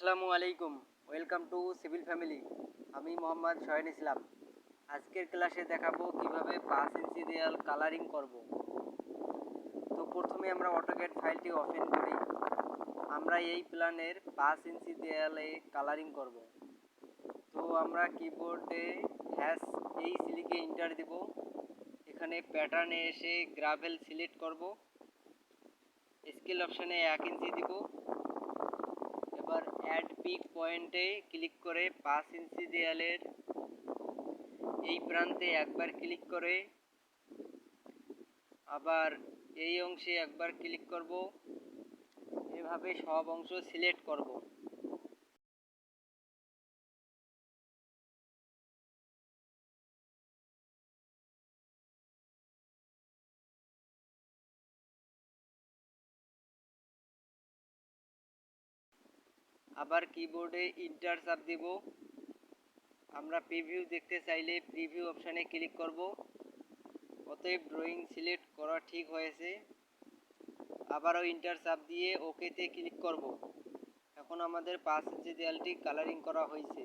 আসসালামু আলাইকুম। Welcome to civil family. আমি মোহাম্মদ শয়ন ইসলাম। আজকের ক্লাসে দেখাবো কীভাবে পাঁচ ইঞ্চি দেয়াল কালারিং করব। তো প্রথমে আমরা অটোক্যাড ফাইলটি ওপেন করি। আমরা এই প্ল্যানের পাঁচ ইঞ্চি দেয়ালে কালারিং করব। তো আমরা কিবোর্ডে হ্যাশ এই সিলিকে ইন্টার দিব। এখানে প্যাটার্নে এসে গ্রাভেল সিলেক্ট করব। স্কেল অপশানে এক ইঞ্চি দিব। অ্যাড পিক পয়েন্টে ক্লিক করে পাঁচ ইঞ্চি দেয়ালের এই প্রান্তে একবার ক্লিক করে, আবার এই অংশে একবার ক্লিক করব, এভাবে সব অংশ সিলেক্ট করব। আবার কিবোর্ডে ইন্টার চাপ দেব। আমরা প্রিভিউ দেখতে চাইলে প্রিভিউ অপশানে ক্লিক করব। অতএব ড্রয়িং সিলেক্ট করা ঠিক হয়েছে। আবারও ইন্টার চাপ দিয়ে ওকেতে ক্লিক করব। এখন আমাদের পাশে যে দেয়ালটি কালারিং করা হয়েছে।